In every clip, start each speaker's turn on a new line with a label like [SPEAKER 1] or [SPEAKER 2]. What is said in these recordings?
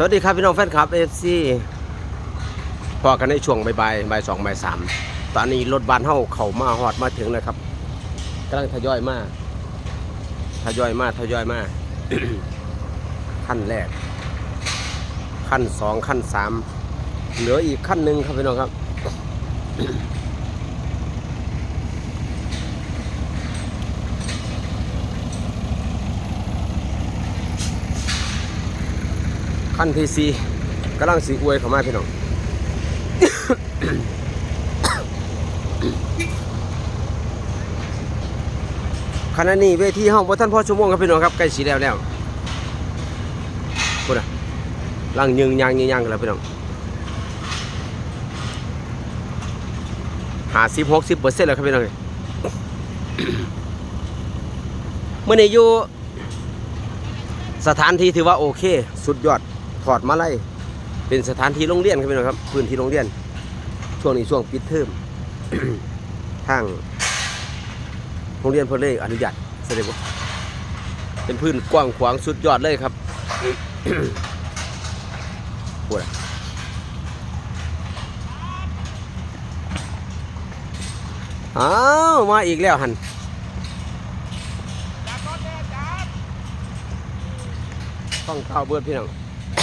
[SPEAKER 1] สวัสดีครับพี่น้องแฟนคลับเอฟซีพอกันในช่วงบ่ายบ่ายสองบ่ายสามตอนนี้รถบัสเฮาเข้ามาฮอดมาถึงแล้วครับกำลังทยอยมาทยอยมาทยอยมาขั้นแรก ขั้นสองขั้นสามเหลืออีกขั้นหนึ่งครับพี่น้องครับ ขั้นที่สี่กำลังสีอวยเข้ามาพี่น้องขณะนี้เวทีห้องบ่ท่านพ่อชั่วโมงครับพี่น้องครับใกล้สีแล้วแล้วพูดอะลังยึงยางยิงยางกันแล้วพี่น้องหาสิบหกสิบเปอร์เซ็นต์แล้วครับพี่น้องเมื่อนี้อยู่สถานที่ถือว่าโอเค สุดยอด ถอดมาไล่เป็นสถานที่โรงเรียนครับพี่น้องครับ พื้นที่โรงเรียน ช่วงนี้ช่วงปิดเทอมทางโรงเรียนพิ่นเลยอนุญาตเสด็จบ่เป็นพื้นกว้างขวางสุดยอดเลยครับปวดอ้าวมาอีกแล้วหันต้องเข้าเบิดพี่น้อง ร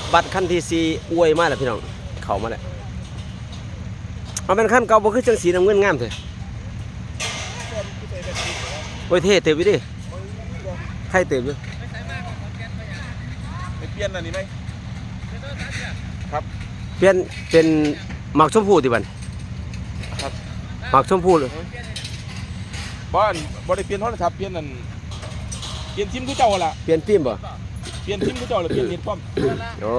[SPEAKER 1] ถบัสคันที่สีอวยมากแล้วพี่น้อง เขามาแล้วเอาเป็นขั้นเก่าบ่คือจังสีน้ำเงินงามเถอะโอ้ยเท่เติบอยู่ดิใครเติบอยู่
[SPEAKER 2] ไปเปลี่ยนอันนี้ไหม
[SPEAKER 1] เปลี่ยนเป็นหมากชมพูติบัน
[SPEAKER 2] ครับ
[SPEAKER 1] หมากชมพูเลย
[SPEAKER 2] บ้านบริเปลี่ยนโทรศัพท์เปลี่ยนนั่นเปลี่ยนซิมกูเจ้าล่ะ
[SPEAKER 1] เปลี่ยนฟิล์มบ่
[SPEAKER 2] เปลี่ยนซิมกูเจ้าเลยเปลี่ยนเน็ตพร้อม
[SPEAKER 1] โอ้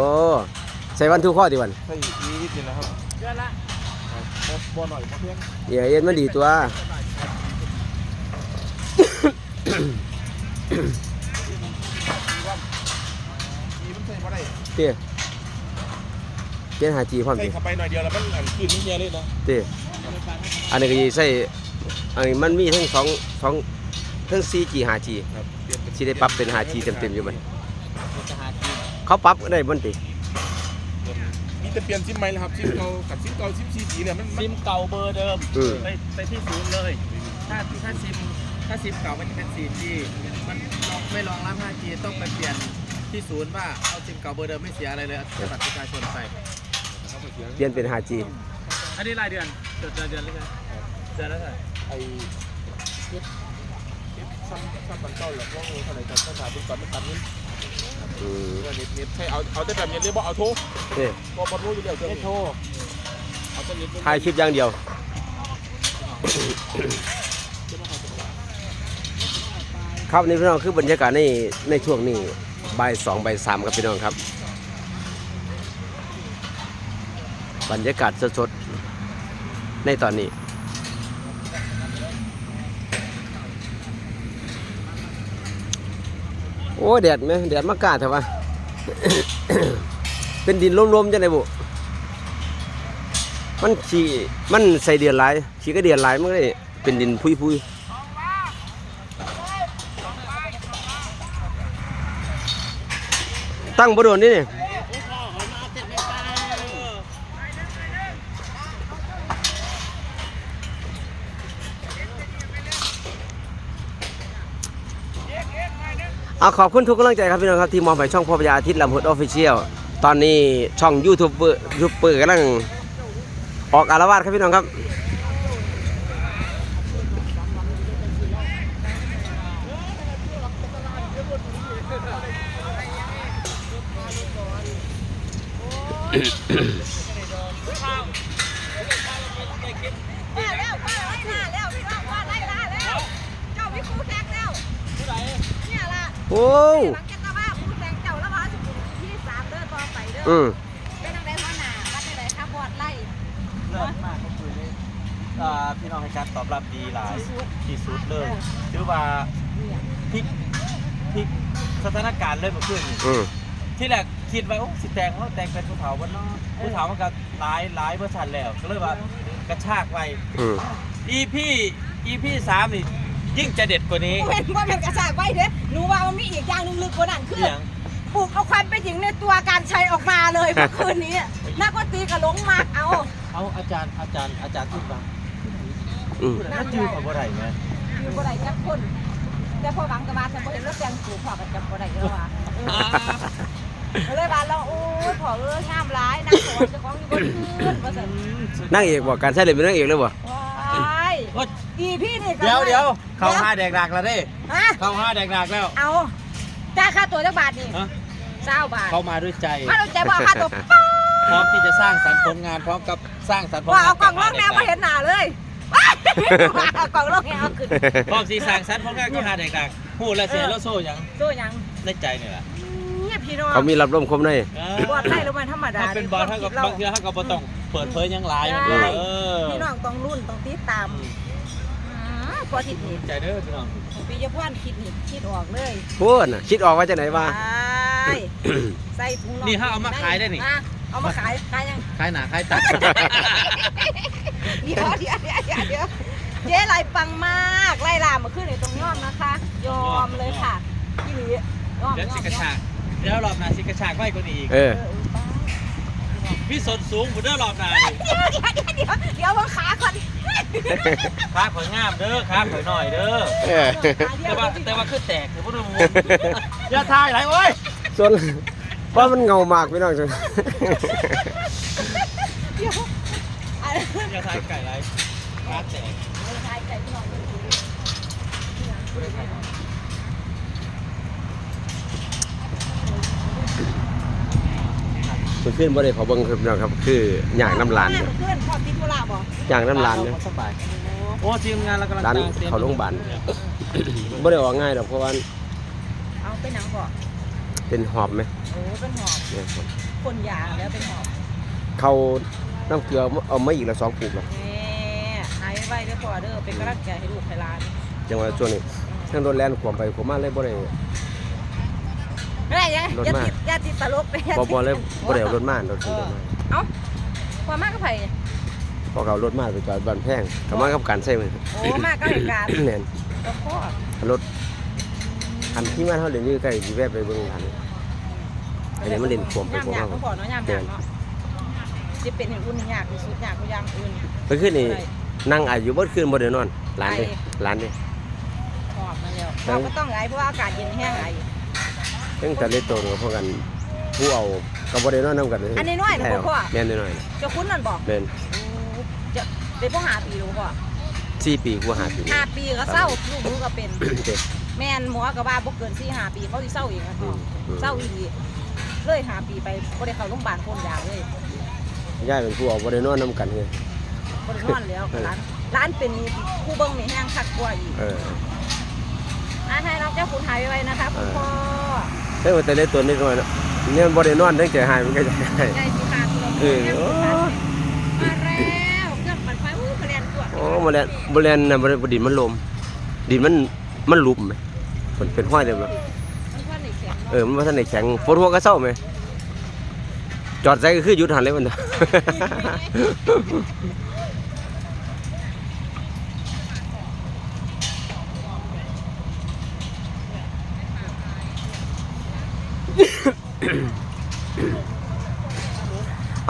[SPEAKER 1] ใส่วันทุกข้อติบัน
[SPEAKER 2] ใช่อีนิดนี่นะครับเยอะละบ่หน่อยบ่เพียง
[SPEAKER 1] เดี๋ยวเอ็นมันดีตัว
[SPEAKER 2] มีมันใส่บ่ได้
[SPEAKER 1] เตี้ย เปลี่ยนหาจีพร้อม
[SPEAKER 2] ใส่
[SPEAKER 1] ติ
[SPEAKER 2] เข้าไปหน่อยเดียวแล้วมันอันขึ้นนี่เฮียเลยนะ
[SPEAKER 1] เตี้ยอันนี้ก็สิใส่อันนี้มันมีทั้งสองสองทั้ง 4G 5G
[SPEAKER 2] ครับเปลี่ยนเป็น
[SPEAKER 1] สิได้ปรับเป็น 5G เต็มๆอยู่บัดเขาปรับได้บ่ติ
[SPEAKER 2] มีแต่เปลี่ยนซิมใหม่แล้วครับซิมเก่ากับซิมเก่าซิม 4G เนี่ยมันมัน
[SPEAKER 3] ซิมเก่าเบอร์เดิม
[SPEAKER 1] อืม
[SPEAKER 3] ไปไปที่ศูนย์เลย ถ้าถ้าซิมถ้าซิมเก่ามันจะเป็น 4G มันรองไม่รองรับ 5G ต้องไปเปลี่ยนที่ศูนย์ว่าเอาซิมเก่าเบอร์เดิมไม่เสียอะไรเลยเอาบัตรประชาชนไป
[SPEAKER 1] เปลี่ยนเป็น 5G
[SPEAKER 3] อันนี้รายเดือนจดรายเดือนเลยกันเดือนละเท่าไหร่
[SPEAKER 2] ไอ้เก็บเก็บซ้ำซ้ำบันเก่าหรอกว่าเท่าไหร่กันต้องถามดูก่อนมันตัดเงิน
[SPEAKER 1] อืม
[SPEAKER 2] เน็ตเน็ตใช่เอาเอาแต่แบบเน็ตเรียกว่าเอาโทร
[SPEAKER 1] เตี้ย
[SPEAKER 2] บ่บ่รู้อยู่แล้วเจ้านี่โทรเอาแต่เน็ต
[SPEAKER 1] ถ่ายคลิปอย่างเดียวครับนี่พี่น้องคือบรรยากาศในในช่วงนี้บ่ายสองบ่ายสามครับพี่น้องครับ บรรยากาศสดๆ ในตอนนี้โอ้แดดไหมแดดมากาดเถอะวะเป็นดินลมๆจังไดบุมันฉีมันใส่เดือนหลายฉีก็เดือนหลายมันก็เลยเป็นดินพุยพุยตั้งบโดนนี่นี่ เอาขอบคุณทุกกำลังใจครับพี่น้องครับที่มองไปช่องพ่อพญาอาทิตย์ลำพุดออฟฟิเชียลตอนนี้ช่องยูทูบเบอร์ยูทูบเบอร์กำลังออกอารวาสครับพี่น้องครับ
[SPEAKER 4] ม
[SPEAKER 1] โอ้
[SPEAKER 4] หลังจากว่าครูแซงเจ้าแล้วว่าสิที่สามเด้อต่อไปเด้อ
[SPEAKER 1] อืม
[SPEAKER 4] เป็นทางใดพ่อหนาวัดใดๆครับบอดไล่
[SPEAKER 3] เลิศมากก็คือนี่อ่าพี่น้องให้การตอบรับดีหลายที่สุดเลยถือว่าพลิกพลิกสถานการณ์เลยเมื่อคืนนี้
[SPEAKER 1] อืม
[SPEAKER 3] ที่แรกคิดไว้โอ้สิแต่งเขาแต่งเป็นผู้เฒ่าวันนอกผู้เฒ่ามันก็หลายหลายเวอร์ชันแล้วก็เลยว่ากระชากไป
[SPEAKER 1] อืม
[SPEAKER 3] EP EP สามนี่ ยิ่งจะเด็ดกว่านี้
[SPEAKER 4] เป็นว่าเป็นกระชากไว้เด้อหนูว่ามันมีอีกอย่างหนึงลึกกว่านั้นคือ
[SPEAKER 3] เสียง
[SPEAKER 4] ปลูกเอาความเป็นหญิงในตัวการใช้ออกมาเลยเมื่อคืนนี้นักดนตรีกับหลงมากเอา
[SPEAKER 3] เอาอาจารย์อาจารย์อาจารย์พูดว่า
[SPEAKER 1] อืม
[SPEAKER 3] พูดน่าจืดกว่าบ่ได้ไหม
[SPEAKER 4] อยู่บ่ได้จักคน แต่พอหวังกับมาฉันบ่เห็นรถแซงสูงพอกันจับบ่ได้แล้วว่าเออก็เลยว่าเราโอ้ยพอเอองามหลายนางสอนเจ้าของอยู่บนคืนว่าซั่น
[SPEAKER 1] นั่งเอกบอกการใช้เลยเป็นนั่งเอกเลยบ่
[SPEAKER 4] ว้าย
[SPEAKER 3] โอ๊ย
[SPEAKER 4] อีพี่นี่ก็
[SPEAKER 3] เดี๋ยวเดี๋ยวเข้าห้าแดกดักแล้วเด้
[SPEAKER 4] ฮะ
[SPEAKER 3] เข้าห้าแดกดักแล้ว
[SPEAKER 4] เอาจ่ายค่าตัวจักบาทนี่
[SPEAKER 3] ฮะ
[SPEAKER 4] 20บาท
[SPEAKER 3] เข้ามาด้วยใจ
[SPEAKER 4] มาเราใจบ่ค่าตัวป๊า
[SPEAKER 3] พร้อมที่จะสร้างสรรค์ผลงานพร้อมกับสร้างสรรค์ผล
[SPEAKER 4] ว่าา
[SPEAKER 3] น
[SPEAKER 4] งเอากล่องล่องแนวมาเห็นหน้าเลยว้ายเอากล่องล่องแนวเอาขึ้น
[SPEAKER 3] พร้อมสีสร้างสรรค์ผลงานก็ห้าแดกดักพูดแล้วเสียแล้วโซ่ยัง
[SPEAKER 4] ตัวหยัง
[SPEAKER 3] ในใจนี่แหละ
[SPEAKER 4] เงียบพี่น้อง
[SPEAKER 1] เขามีรับลมคมใน
[SPEAKER 4] บอดไล่ลงมาธรรมดา
[SPEAKER 3] ถ้าเป็นบอลเท่ากับบางเทือเท่ากับบ่ต้องเปิดเผยหยังหลายมัน
[SPEAKER 4] ใช่
[SPEAKER 3] เออ
[SPEAKER 4] พี่น้องต้องรุ่นต้องติดตามอืม พอทิศนี่
[SPEAKER 3] ใจเด้อพี่น้อง
[SPEAKER 4] ปียพวนคิดนี่คิดออกเลย
[SPEAKER 1] พูดน่ะคิดออกว่าจะไหนว่า
[SPEAKER 4] ใช่ใส่ถุง
[SPEAKER 3] นี่ถ้าเอามาขายได้นี่
[SPEAKER 4] อะเอามาขายขายยัง
[SPEAKER 3] คล้ายหนาคล้ายตัด
[SPEAKER 4] เดี๋ยวเดี๋ยวเดี๋ยวเดี๋ยวเดี๋ยวเจ๊ไรปังมากไล่ลามมาขึ้นในตรงยอดนะคะ ยอมเลยค่ะพี่หลียอม
[SPEAKER 3] เดี๋ยวสิกระชากเดี๋ยวรอบหน้าสิกระชากไว้กว่านี้อีก
[SPEAKER 1] เออ
[SPEAKER 4] เออป้า
[SPEAKER 3] พี่สนสูงผมเด้อรอบหน้านี่
[SPEAKER 4] เดี๋ยวเดี๋ยวเดี๋ยวเดี๋ยวเดี๋ยววางขาก่อน
[SPEAKER 3] ขาข่อยงามเด้อขาข่อยหน่อยเด้อ
[SPEAKER 1] เออ
[SPEAKER 3] แต่ว่าแต่ว่าคือแตกคือบ่รู้อย่าทายหลายโอ้ย
[SPEAKER 1] ส่วนเพราะมันเงามากพี่น้องจัง
[SPEAKER 4] เดี๋ยวอะไร
[SPEAKER 3] อย่าทายไก่หลายขาแตก
[SPEAKER 4] ใช่ใจพี่น้องเลย
[SPEAKER 1] มันขึ้นบ่ได้ขอเบิ่งครับพี่น้องครับ คืออย่างน้ำลาน
[SPEAKER 4] เพื่
[SPEAKER 1] เนี่ย
[SPEAKER 4] เพื่อนพอติดธุระบ่
[SPEAKER 1] อย่างน้ำลานเนี่ย
[SPEAKER 3] สบายโอ้ทีมงานเรากำลัง
[SPEAKER 1] ร้าน
[SPEAKER 3] กงต็นท์
[SPEAKER 1] เขาโรงพยาบาล บ่ได้ออกง่ายดอกเพราะว่า
[SPEAKER 4] เอาไปหนังก่อน
[SPEAKER 1] เป็นหอบไหม
[SPEAKER 4] โอ้เป็นหอบ
[SPEAKER 1] เนี่ยครับ
[SPEAKER 4] คนยาแล้วเป็นหอบ
[SPEAKER 1] เขาน้ำเกลือเอามาอีกละสองปลูกละ
[SPEAKER 4] แม่หายไวเด้อพ่อเด้อเป็นกำลังใจให้ลูกให้หลาน
[SPEAKER 1] จังหวะช่วงนี้ทั้งรถแล่นขวมไปขวมมาเลยบ่ได้
[SPEAKER 4] อะไรยัง
[SPEAKER 1] รถ
[SPEAKER 4] อย่า
[SPEAKER 1] มา
[SPEAKER 4] ติดอย่าติดตลกเลยอย่า
[SPEAKER 1] บ่
[SPEAKER 4] ติด
[SPEAKER 1] บ่เลยบ่ได้เอารถมารถขึ้นรถมา
[SPEAKER 4] เอ้าความมากก็ไผ
[SPEAKER 1] พอเขาเอารถมาไปจอดบ้านแพงก็มากับการใช้มือ
[SPEAKER 4] โอ้มากก็เหตุการณ์
[SPEAKER 1] แม่น
[SPEAKER 4] ก็พ่อ
[SPEAKER 1] รถอันที่มาเฮาเล่นอยู่ใกล้สิแวะไปเบิ่งหัน อันนี้มันเล่นขวมไปขวม
[SPEAKER 4] ยาม
[SPEAKER 1] มา
[SPEAKER 4] ยากก็พอเนาะยามยากเนาะสิเป็นเห็นอุ่นยากที่สุดยากกว่าอย่างอื่น
[SPEAKER 1] เมื่อคืนนี่นั่งอายุเบิดคืนบ่ได้นอนร้านเด้
[SPEAKER 4] ไป
[SPEAKER 1] ร้านเด้
[SPEAKER 4] หอบมาแล้วเราก็ต้องไงเพราะว่าอากาศเย็นแห้งไง
[SPEAKER 1] ตั้งแต่เล็กโตกับพวกกันผู้เอาก็บ่ได้นอนนํกันเลย
[SPEAKER 4] อันนี้น้อยนะบ่พ่อ
[SPEAKER 1] แม่นน้อยๆนะ
[SPEAKER 4] จะคุ้นนั่นบอก
[SPEAKER 1] แม่น
[SPEAKER 4] จะได้พ่อหาปีหรือพ่อ
[SPEAKER 1] 4ปีกว่า5ปีนี่
[SPEAKER 4] ห้าปีก็เศร้าลูกหนูก็เป็น
[SPEAKER 1] เด้
[SPEAKER 4] แม่นหมอก็ว่าบ่เกินสี่ห้าปีเขาสิเศร้าเองนะพ่อ
[SPEAKER 1] อืม
[SPEAKER 4] เศร้าอีหลีเลยห้าปีไปบ่ได้เข้าโรงพยาบาลพ่นยาเลย
[SPEAKER 1] ยายเป็นผู้เอาบ่ได้นอนนํกันเลย
[SPEAKER 4] บ่ได้นอนแล้วร้านร้านเป็นผู้เบิ่งนี่แห้งคักกว่าอีก
[SPEAKER 1] เออ
[SPEAKER 4] อะให้น้องเจ้าคุณหายไว้นะคะคุณพ่อ
[SPEAKER 1] เฮ้ยว่าแต่เล็กตัวนิดหน่อยนะเนี่ยบ่ได้นอนตั้งใจหายมันก็จะได้
[SPEAKER 4] ใจสิขาดตัว
[SPEAKER 1] เออ
[SPEAKER 4] แม่คุณขาดมาแล้วเครื่องปั่นไฟอู้คะแนนตัว
[SPEAKER 1] โอ้บ่แลนบ่แลนน่ะบ่ได้บ่ดินมันลม ดินมันมันลุบไหมมันเป็นห้อยเด้บ่
[SPEAKER 4] มันว่าในแข็ง
[SPEAKER 1] เออมันบ่ทันได้แข็งฝนหัวก็เศร้าไหมจอดใส่ก็คือหยุดหันเลยมัน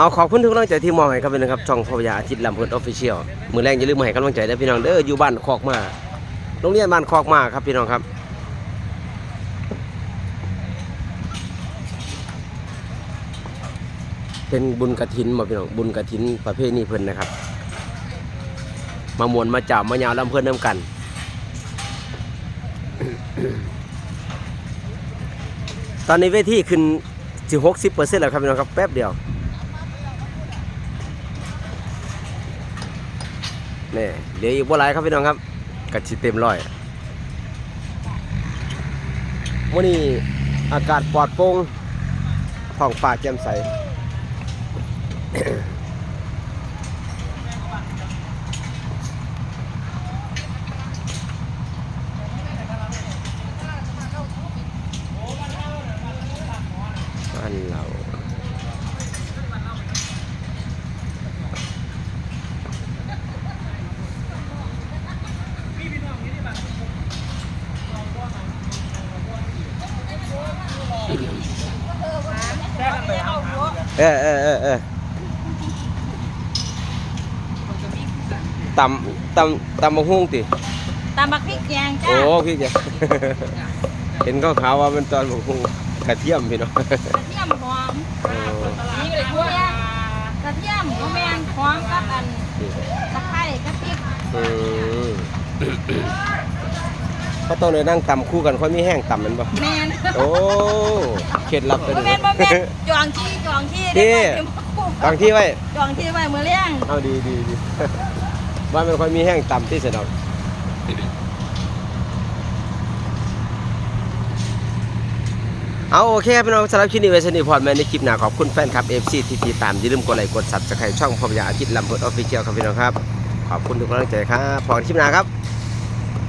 [SPEAKER 1] เอาขอบคุณทุกกำลังใจที่มองให้ครับพี่นะครับช่องพยาอาทิตย์ลำเพินออฟฟิเชียลมือแรงอย่าลืมมาให้กำลังใจนะพี่น้องเด้ออยู่บ้านคอกมาโรงเรียนบ้านคอกมาครับพี่น้องครับเป็นบุญกระถินมาพี่น้องบุญกระถินประเภทนี้เพิ่นนะครับ มามวนมาจับมายาวลำเพิ่นน้ำกัน ตอนนี้เวทีขึ้นถึงหกสิบเปอร์เซ็นต์แล้วครับพี่น้องครับแป๊บเดียว นี่เหลืออีกบ่หลายครับพี่น้องครับกัดสิเต็มร้อยวันนี้อากาศปลอดโปร่งท้องฟ้าแจ่มใส ไป เออเออเออเออตำตำตำมะฮุ่งติ
[SPEAKER 5] ตามบักพริกแกงจ้า
[SPEAKER 1] โอ้พี่จ้ะเห็นเขาขาวๆว่ามันตอนมะฮุ่งกระเทียมพี่น้อง
[SPEAKER 5] กระเทียมหอมนี่เลยทั่วกระเทียมก็แมนหอมกับอันตะไคร้กับพริก
[SPEAKER 1] อืม เขาต้องเลยนั่งตำคู่กันค่อยมีแห้งตำแมันบ่
[SPEAKER 5] แมน
[SPEAKER 1] โอ้เคล็ดลับตัว
[SPEAKER 5] บ่
[SPEAKER 1] นี้
[SPEAKER 5] แมนบ่แมนจองที่จองที่
[SPEAKER 1] ที่บางที่ไว้
[SPEAKER 5] จองที่ไว้มื้อเลี้ยง
[SPEAKER 1] เอาดีดีดี ว่ามันค่อยมีแห้งต่ำที่สุดเอาเอาโอเคครับพี่น้องสำหรับคลิปนี้ไว้สนิทพอดแมนในคลิปหน้าขอบคุณแฟนคลับ FC ที่ติดตามอย่าลืมกดไลค์กดซับสไครต์ช่องพอมยาอาทิตย์ลำเพิดออฟฟิเชียลครับพี่น้องครับ ขอบคุณทุกกำลังใจครับพอกันคลิปหน้าครับ